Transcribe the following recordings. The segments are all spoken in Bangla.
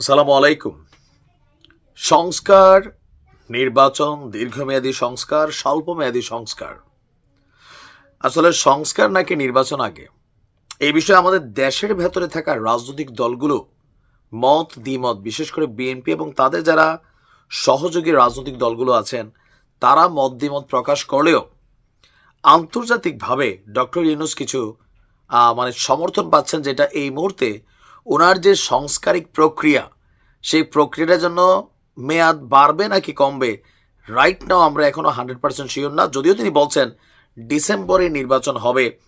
আসসালামু আলাইকুম। সংস্কার, নির্বাচন, দীর্ঘমেয়াদী সংস্কার, স্বল্পমেয়াদী সংস্কার। আসলে সংস্কার নাকি নির্বাচন আগে? এই বিষয়ে আমাদের দেশের ভেতরে থাকা রাজনৈতিক দলগুলো মত, দ্বিমত, বিশেষ করে বিএনপি এবং তাদের যারা সহযোগী রাজনৈতিক দলগুলো আছেন, তারা মত, দ্বিমত প্রকাশ করলেও আন্তর্জাতিকভাবে ডক্টর ইউনুস কিছু মানে সমর্থন পাচ্ছেন যেটা এই মুহূর্তে ওনার যে সংস্কারিক প্রক্রিয়া, সেই প্রক্রিয়াটার জন্য মেয়াদ বাড়বে নাকি কমবে রাইট নাও আমরা এখনও হান্ড্রেড পার্সেন্ট শিওর না। যদিও তিনি বলছেন ডিসেম্বরে নির্বাচন হবে,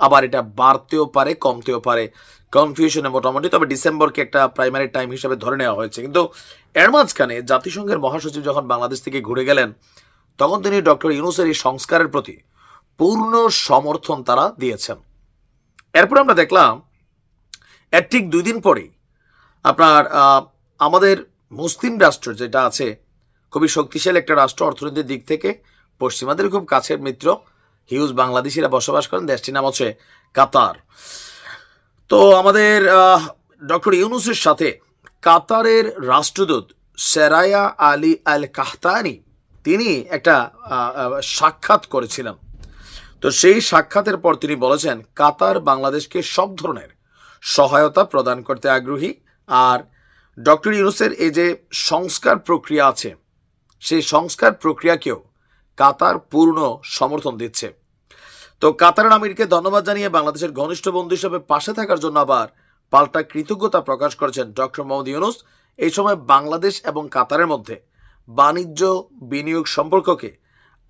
আবার এটা বাড়তেও পারে, কমতেও পারে কনফিউশনে মোটামুটি। তবে ডিসেম্বরকে একটা প্রাইমারি টাইম হিসেবে ধরে নেওয়া হয়েছে। কিন্তু এর মাঝখানে জাতিসংঘের মহাসচিব যখন বাংলাদেশ থেকে ঘুরে গেলেন, তখন তিনি ডক্টর ইউনুসের এই সংস্কারের প্রতি পূর্ণ সমর্থন তারা দিয়েছেন। এরপর আমরা দেখলাম এর ঠিক দুই দিন পরেই আপনার আমাদের মুসলিম রাষ্ট্র যেটা আছে, খুবই শক্তিশালী একটা রাষ্ট্র অর্থনীতির দিক থেকে, পশ্চিমাদের খুব কাছের মিত্র, হিউজ বাংলাদেশিরা বসবাস করেন, দেশটির নাম হচ্ছে কাতার। তো আমাদের ডক্টর ইউনুসের সাথে কাতারের রাষ্ট্রদূত সেরায়া আলী আল কাহতানি, তিনি একটা সাক্ষাৎ করেছিলেন তো সেই সাক্ষাতের পর তিনি বলেছেন, কাতার বাংলাদেশকে সব ধরনের সহায়তা প্রদান করতে আগ্রহী। আর ডক্টর ইউনুসের এই যে সংস্কার প্রক্রিয়া আছে, সেই সংস্কার প্রক্রিয়াকেও কাতার পূর্ণ সমর্থন দিচ্ছে। তো কাতারের আমিরকে ধন্যবাদ জানিয়ে বাংলাদেশের ঘনিষ্ঠ বন্ধু হিসেবে পাশে থাকার জন্য আবার পাল্টা কৃতজ্ঞতা প্রকাশ করেছেন ডক্টর মোহাম্মদ ইউনুস। এই সময় বাংলাদেশ এবং কাতারের মধ্যে বাণিজ্য বিনিয়োগ সম্পর্ককে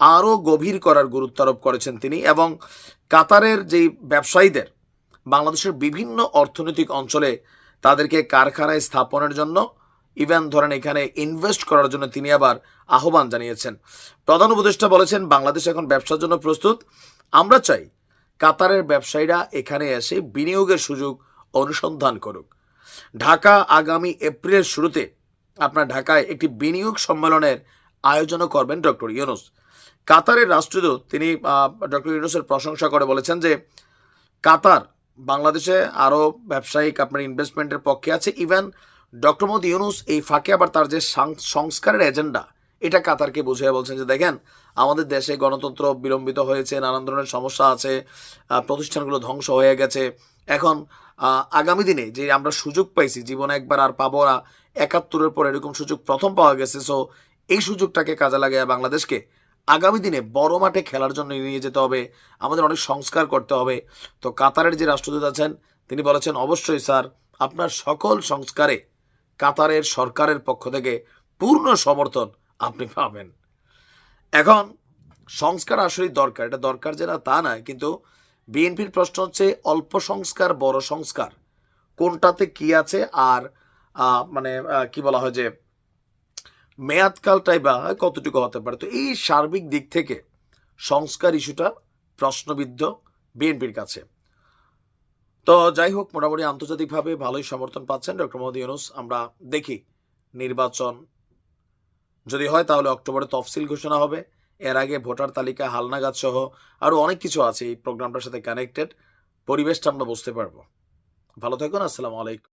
আরও গভীর করার গুরুত্ব আরোপ করেছেন তিনি এবং কাতারের যেই ব্যবসায়ীদের বাংলাদেশের বিভিন্ন অর্থনৈতিক অঞ্চলে তাদেরকে কারখানায় স্থাপনের জন্য ইভেন ধরেন এখানে ইনভেস্ট করার জন্য তিনি আবার আহ্বান জানিয়েছেন। প্রধান উপদেষ্টা বলেছেন, বাংলাদেশ এখন ব্যবসার জন্য প্রস্তুত। আমরা চাই কাতারের ব্যবসায়ীরা এখানে এসে বিনিয়োগের সুযোগ অনুসন্ধান করুক। ঢাকা আগামী এপ্রিলের শুরুতে আপনার ঢাকায় একটি বিনিয়োগ সম্মেলনের আয়োজনও করবেন ডক্টর ইউনুস। কাতারের রাষ্ট্রদূত তিনি ডক্টর ইউনুসের প্রশংসা করে বলেছেন যে কাতার বাংলাদেশে আরও ব্যবসায়িক আপনার ইনভেস্টমেন্টের পক্ষে আছে। ইভেন ডক্টর মোদী ইউনুস এই ফাঁকে আবার তার যে সংস্কারের এজেন্ডা এটা কাতারকে বুঝিয়ে বলছেন যে, দেখেন, আমাদের দেশে গণতন্ত্র বিলম্বিত হয়েছে, নানান ধরনের সমস্যা আছে প্রতিষ্ঠানগুলো ধ্বংস হয়ে গেছে। এখন আগামী দিনে যে আমরা সুযোগ পাইছি, জীবনে একবার আর পাবো না, একাত্তরের পর এরকম সুযোগ প্রথম পাওয়া গেছে। সো এই সুযোগটাকে কাজে লাগিয়ে বাংলাদেশকে আগামী দিনে বড় মাঠে খেলার জন্য নিয়ে যেতে হবে। আমাদের অনেক সংস্কার করতে হবে। তো কাতারের যে রাষ্ট্রদূত আছেন, তিনি বলেছেন, অবশ্যই স্যার, আপনার সকল সংস্কারে কাতারের সরকারের পক্ষ থেকে পূর্ণ সমর্থন আপনি পাবেন। এখন সংস্কার আসলেই দরকার। এটা দরকার যে না, তা নয়। কিন্তু বিএনপির প্রশ্ন হচ্ছে, অল্প সংস্কার, বড় সংস্কার, কোনটাতে কি আছে? আর মানে কি বলা হয় যে মেয়াদকালটাই বা কতটুকু হতে পারে? তো এই সার্বিক দিক থেকে সংস্কার ইস্যুটা প্রশ্নবিদ্ধ বিএনপির কাছে। তো যাই হোক, মোটামুটি আন্তর্জাতিকভাবে ভালোই সমর্থন পাচ্ছেন ডক্টর মোহাম্মদ ইউনুস। আমরা দেখি নির্বাচন যদি হয় তাহলে অক্টোবরে তফসিল ঘোষণা হবে। এর আগে ভোটার তালিকা, হালনাগাদ সহ আরও অনেক কিছু আছে এই প্রোগ্রামটার সাথে কানেক্টেড পরিবেশটা আমরা বুঝতে পারব। ভালো থাকুন, আসসালামু আলাইকুম।